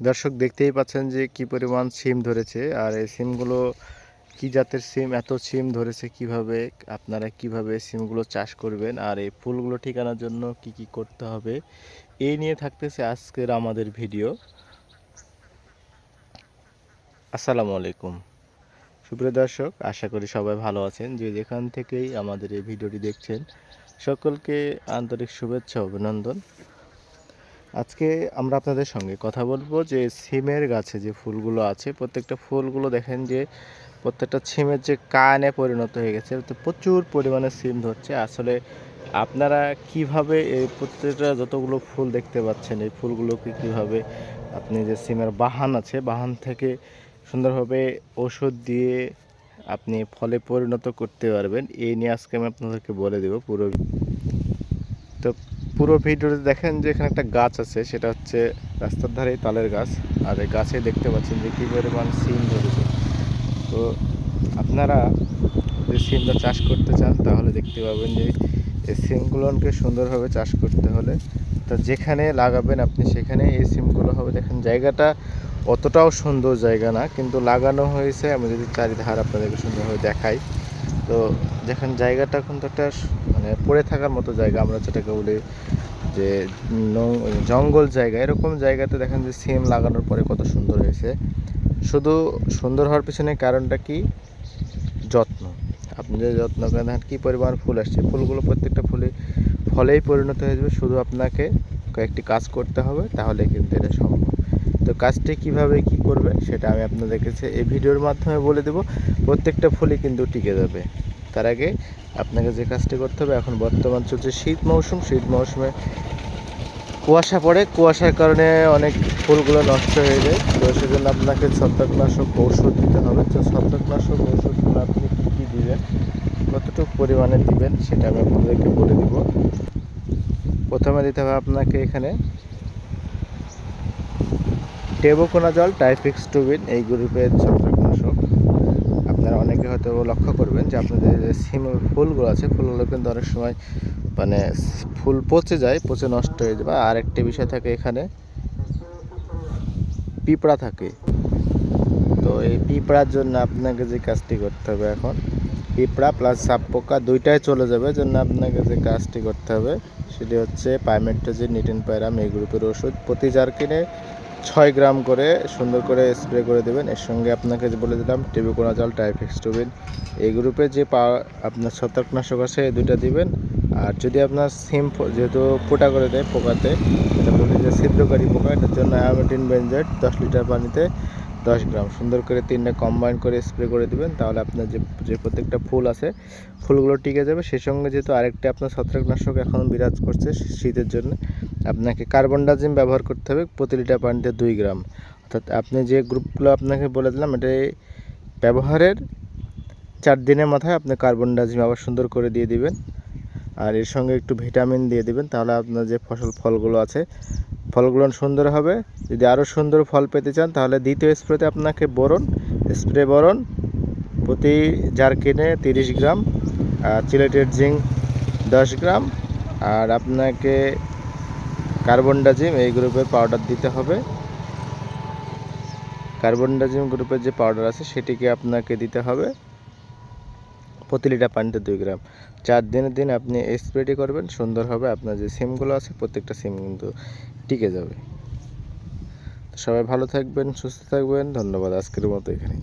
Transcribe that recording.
দর্শক দেখতেই পাচ্ছেন যে কি পরিমাণ সিম ধরেছে, আর এই সিমগুলো কি জাতের সিম, এত সিম ধরেছে কীভাবে, আপনারা কীভাবে সিমগুলো চাষ করবেন, আর এই ফুলগুলো ঠিকানার জন্য কি কি করতে হবে, এই নিয়ে থাকতেছে আজকের আমাদের ভিডিও। আসসালামু আলাইকুম। সুপ্রিয় দর্শক, আশা করি সবাই ভালো আছেন, যে যেখান থেকেই আমাদের এই ভিডিওটি দেখছেন, সকলকে আন্তরিক শুভেচ্ছা, অভিনন্দন। আজকে আমরা আপনাদের সঙ্গে কথা বলব যে সিমের গাছে যে ফুলগুলো আছে, প্রত্যেকটা ফুলগুলো দেখেন যে প্রত্যেকটা সিমের যে কানে পরিণত হয়ে গেছে, তো প্রচুর পরিমাণে সিম ধরছে। আসলে আপনারা কীভাবে এই প্রত্যেকটা যতগুলো ফুল দেখতে পাচ্ছেন, এই ফুলগুলোকে কীভাবে আপনি যে সিমের বাহান আছে, বাহান থেকে সুন্দরভাবে ওষুধ দিয়ে আপনি ফলে পরিণত করতে পারবেন, এই নিয়ে আজকে আমি আপনাদেরকে বলে দেবো পুরো। তো পুরো ভিডিওতে দেখেন যে এখানে একটা গাছ আছে, সেটা হচ্ছে রাস্তার ধারেই তালের গাছ। আর এই গাছে দেখতে পাচ্ছেন যে কী পরিমাণ সিম ধরেছে। তো আপনারা যদি সিমটা চাষ করতে চান, তাহলে দেখতে পাবেন যে এই সিমগুলোকে সুন্দরভাবে চাষ করতে হলে তা যেখানে লাগাবেন আপনি সেখানে এই সিমগুলো হবে। দেখেন জায়গাটা অতটাও সুন্দর জায়গা না, কিন্তু লাগানো হয়েছে। আমি যদি চারিধার আপনাদেরকে সুন্দরভাবে দেখাই। তো দেখেন জায়গাটা কিন্তু একটা মানে পড়ে থাকার মতো জায়গা, আমরা যেটাকে বলি যে জঙ্গল জায়গা, এরকম জায়গাতে দেখেন যে সিম লাগানোর পরে কত সুন্দর হয়েছে। শুধু সুন্দর হওয়ার পিছনে কারণটা কি? যত্ন। আপনি যে যত্ন করেন, দেখেন কী পরিমাণ ফুল আসছে। ফুলগুলো প্রত্যেকটা ফুলে, ফলেই পরিণত হয়ে যাবে। শুধু আপনাকে কয়েকটি কাজ করতে হবে তাহলে কিন্তু এটা সম্ভব। তো কাজটি কীভাবে কি করবে সেটা আমি আপনাদের কাছে এই ভিডিওর মাধ্যমে বলে দেব। প্রত্যেকটা ফুলই কিন্তু টিকে যাবে। তার আগে আপনাকে যে কাজটি করতে হবে, এখন বর্তমান চলছে শীত মৌসুম। শীত মৌসুমে কুয়াশা পড়ে। কুয়াশার কারণে অনেক ফুলগুলো নষ্ট হয়ে যায়। তো সেজন্য আপনাকে ছত্রাকনাশক ঔষধ দিতে হবে। তো ছত্রাকনাশক ঔষধগুলো আপনি কী কী দিবেন, কতটুকু পরিমাণে দিবেন সেটা আমি আপনাদেরকে বলে দিব। প্রথমে দিতে হবে আপনাকে এখানে টেবোকোনা জল টাইফিক্স টুবিন এই গ্রুপের ছত্রাকনাশক। আপনারা অনেকে হয়তো লক্ষ্য করবেন যে আপনাদের যে সিম ফুলগুলো আছে, ফুলগুলো কিন্তু অনেক সময় মানে ফুল পচে যায়, পচে নষ্ট হয়ে যায়। আর একটি বিষয় থাকে এখানে, পিঁপড়া থাকে। তো এই পিঁপড়ার জন্য আপনাকে যে কাজটি করতে হবে এখন, পিঁপড়া প্লাস সাপ পোকা দুইটাই চলে যাবে। জন্য আপনাকে যে কাজটি করতে হবে, সেটি হচ্ছে পাইমেট্টোজিন নিটিন পায়রাম এই গ্রুপের ওষুধ। প্রতি জার কিনে ছয় গ্রাম করে সুন্দর করে স্প্রে করে দেবেন। এর সঙ্গে আপনাকে যে বলে দিলাম টেবিকোনা জল টাইফিক্স টুবিন এই গ্রুপে যে পা, আপনার ছত্রাকনাশক আছে, এই দুইটা দিবেন। আর যদি আপনার সিম যেহেতু পোটা করে দেয় পোকাতে যে ছিদ্রকারী পোকা, এটার জন্য অ্যামেটিন বেনজেট দশ লিটার পানিতে দশ গ্রাম। সুন্দর করে তিনটা কম্বাইন করে স্প্রে করে দিবেন, তাহলে আপনার যে যে প্রত্যেকটা ফুল আছে, ফুলগুলো টিকে যাবে। সেই সঙ্গে যেহেতু আরেকটা আপনার ছত্রাকনাশক এখন বিরাজ করছে শীতের জন্য আপনাকে কার্বন ডাজিম ব্যবহার করতে হবে প্রতি লিটার পানিতে দুই গ্রাম। অর্থাৎ আপনি যে গ্রুপগুলো আপনাকে বলে দিলাম, এটা ব্যবহারের চার দিনের মাথায় আপনি কার্বন ডাজিম আবার সুন্দর করে দিয়ে দিবেন। আর এর সঙ্গে একটু ভিটামিন দিয়ে দিবেন, তাহলে আপনার যে ফসল ফলগুলো আছে, ফলগুলো সুন্দর হবে। যদি আরও সুন্দর ফল পেতে চান, তাহলে দ্বিতীয় স্প্রেতে আপনাকে বরণ স্প্রে বরণ প্রতি জার কিনে তিরিশ গ্রাম, আর চিলেটেড জিঙ্ক দশ গ্রাম। আর আপনাকে কার্বন ডাজিম এই গ্রুপের পাউডার দিতে হবে। কার্বন ডাজিম গ্রুপের যে পাউডার আছে, সেটিকে আপনাকে দিতে হবে প্রতি লিটার পানিতে দুই গ্রাম। চার দিনের দিন আপনি স্প্রেটি করবেন, সুন্দর হবে। আপনার যে সিমগুলো আছে, প্রত্যেকটা সিম কিন্তু টিকে যাবে। সবাই ভালো থাকবেন, সুস্থ থাকবেন। ধন্যবাদ আজকের মতো এখানেই।